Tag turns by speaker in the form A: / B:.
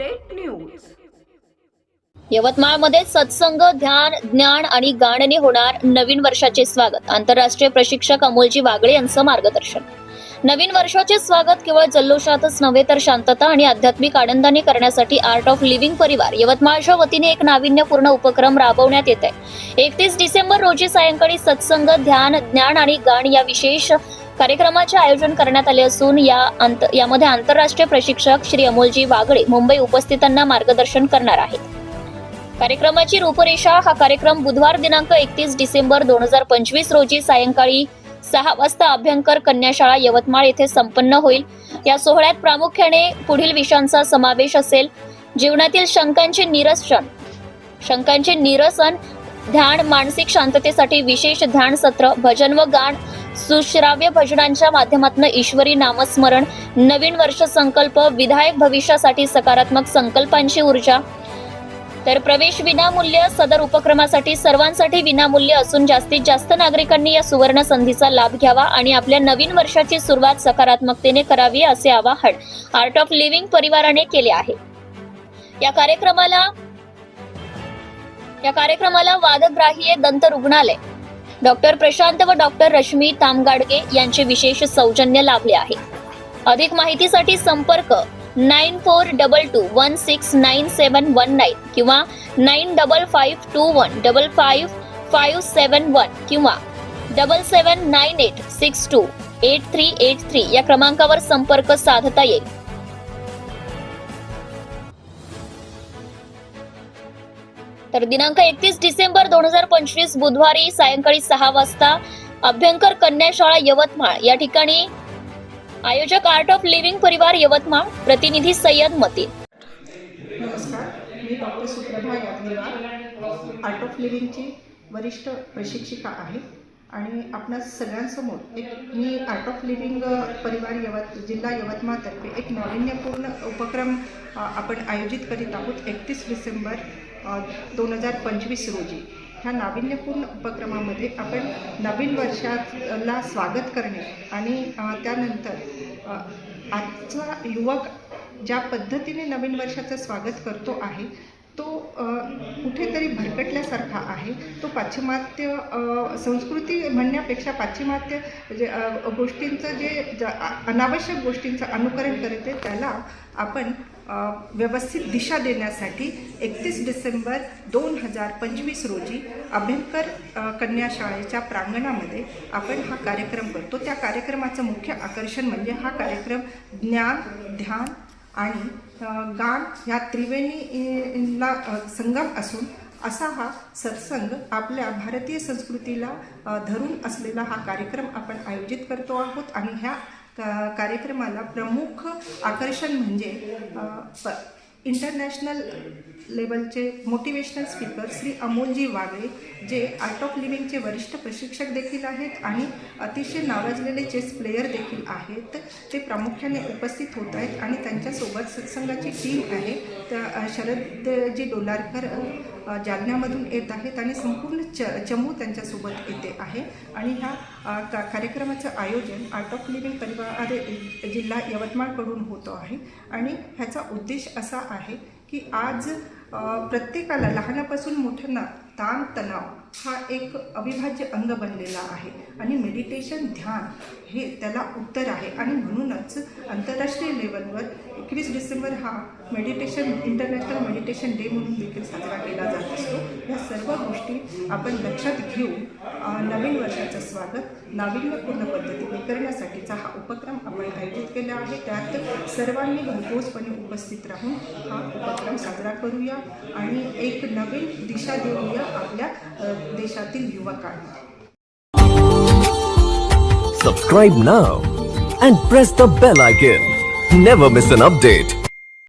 A: Update news
B: यवतमाळमध्ये सत्संग ध्यान ज्ञान आणि गाणने होणार नवीन वर्षाचे स्वागत. आंतरराष्ट्रीय प्रशिक्षक अमोलजी वागळे यांचं मार्गदर्शन. नवीन वर्षाचे स्वागत केवळ जल्लोषातच नव्हे तर शांतता आणि आध्यात्मिक आनंदाने करण्यासाठी आर्ट ऑफ लिव्हिंग परिवार यवतमाळच्या वतीने एक नाविन्यपूर्ण उपक्रम राबवण्यात येत आहे एकतीस डिसेंबर रोजी सायंकाळी सत्संग ध्यान ज्ञान आणि गाण या विशेष कार्यक्रमाचे आयोजन करण्यात आले असून या अंत यामध्ये आंतरराष्ट्रीय प्रशिक्षक श्री अमोलजी वागळे मुंबई उपस्थितांना मार्गदर्शन करणार आहेत. कार्यक्रमाची रूपरेषा हा कार्यक्रम बुधवार दिनांक एकतीस डिसेंबर दोन हजार पंचवीस रोजी सायंकाळी सहा वाजता अभ्यंकर कन्याशाळा यवतमाळ येथे संपन्न होईल. या सोहळ्यात प्रामुख्याने पुढील विषयांचा समावेश असेल. जीवनातील शंकांचे निरसन शंकांचे निरसन ध्यान मानसिक शांततेसाठी विशेष ध्यान सत्र भजन व गाण सुश्राव्य भजनांच्या माध्यमातून ईश्वरी नामस्मरण नवीन वर्ष संकल्प विधायक भविष्यासाठी सकारात्मक संकल्पांची ऊर्जा. तर प्रवेश विनामूल्य सदर उपक्रमासाठी सर्वांसाठी विनामूल्य असून जास्तीत जास्त नागरिकांनी या सुवर्ण संधीचा लाभ घ्यावा आणि आपल्या नवीन वर्षाची सुरुवात सकारात्मकतेने करावी असे आवाहन आर्ट ऑफ लिव्हिंग परिवाराने केले आहे. या कार्यक्रमाला या कार्यक्रमाला वादग्राही दंत रुग्णालय डॉक्टर प्रशांत व डॉक्टर रश्मी तामगाडगे यांचे विशेष सौजन्य लाभले आहे. अधिक माहितीसाठी संपर्क nine four double two one six nine seven one nine किंवा nine double five two one double five five seven one किंवा double seven nine eight six two eight three eight three या क्रमांकावर संपर्क साधता येईल. तर दिनांक एकतीस डिसेंबर दोन हजार पंचवीस बुधवारी सायंकाळी सहा वाजता अभ्यंकर कन्याशाळा यवतमाळ या ठिकाणी आयोजक आर्ट ऑफ लिव्हिंग परिवार यवतमाळ प्रतिनिधी सय्यद मतीन.
C: नमस्कार मी डॉक्टर सुप्रभा आर्ट ऑफ लिव्हिंगची वरिष्ठ प्रशिक्षिका आहे आणि आपणा सगळ्यांसमोर एक मी आर्ट ऑफ लिव्हिंग परिवार यवत जिल्हा यवतमाळतर्फे एक नाविन्यपूर्ण उपक्रम आपण आयोजित करीत आहोत एकतीस डिसेंबर दोन हजार पंचवीस रोजी. ह्या नाविन्यपूर्ण उपक्रमामध्ये आपण नवीन वर्षाला स्वागत करणे आणि त्यानंतर आजचा युवक ज्या पद्धतीने नवीन वर्षाचं स्वागत करतो आहे तो कुठेतरी भरकटल्यासारखा आहे. तो पाश्चिमात्य संस्कृती म्हणण्यापेक्षा पाश्चिमात्य जे गोष्टींचं जे ज- अनावश्यक गोष्टींचं अनुकरण करते त्याला आपण व्यवस्थित दिशा देण्यासाठी एकतीस डिसेंबर दोन हजार पंचवीस रोजी अभ्यंकर कन्या शाळेच्या प्रांगणामध्ये आपण हा कार्यक्रम करतो. त्या कार्यक्रमाचं मुख्य आकर्षण म्हणजे हा कार्यक्रम ज्ञान ध्यान आणि गाण गान ह्या त्रिवेणीला संगम असून असा हा सत्संग आपल्या भारतीय संस्कृतीला धरून असलेला हा कार्यक्रम आपण आयोजित करतो आहोत आणि ह्या का कार्यक्रमाला प्रमुख आकर्षण म्हणजे प इंटरनॅशनल लेवलचे मोटिवेशनल स्पीकर श्री अमोलजी वागळे जे आर्ट ऑफ लिव्हिंगचे वरिष्ठ प्रशिक्षक देखील आहेत आणि अतिशय नावाजलेले चेस प्लेयर देखील आहेत. ते प्रामुख्याने उपस्थित होत आहेत आणि त्यांच्यासोबत सत्संगाची टीम आहे. तर शरदजी डोलारकर जालन्यामधून येत आहेत आणि संपूर्ण च चमू त्यांच्यासोबत येते आहे. आणि ह्या का कार्यक्रमाचं आयोजन आर्ट ऑफ लिव्हिंग परिवार जिल्हा यवतमाळकडून होतो आहे. आणि ह्याचा उद्देश असा आहे की आज प्रत्येकाला लहानापासून मोठ्यांना ताण तणाव हा एक अविभाज्य अंग बनलेला आहे. आणि मेडिटेशन ध्यान हे त्याला उत्तर आहे. आणि म्हणूनच आंतरराष्ट्रीय लेवलवर एकवीस डिसेंबर हा मेडिटेशन इंटरनॅशनल मेडिटेशन डे म्हणून देखील साजरा केला जात असतो. या सर्व गोष्टी आपण लक्षात घेऊन नवीन वर्षाचं स्वागत नाविन्यपूर्ण पद्धतीने करण्यासाठीचा हा उपक्रम आपण आयोजित केला आहे. त्यात सर्वांनी घरपोचपणे उपस्थित राहून हा उपक्रम साजरा करूया आणि एक नवीन दिशा देऊया आपल्या अ, देशातील युवकांना
D: Subscribe now and press the bell icon. Never miss an update.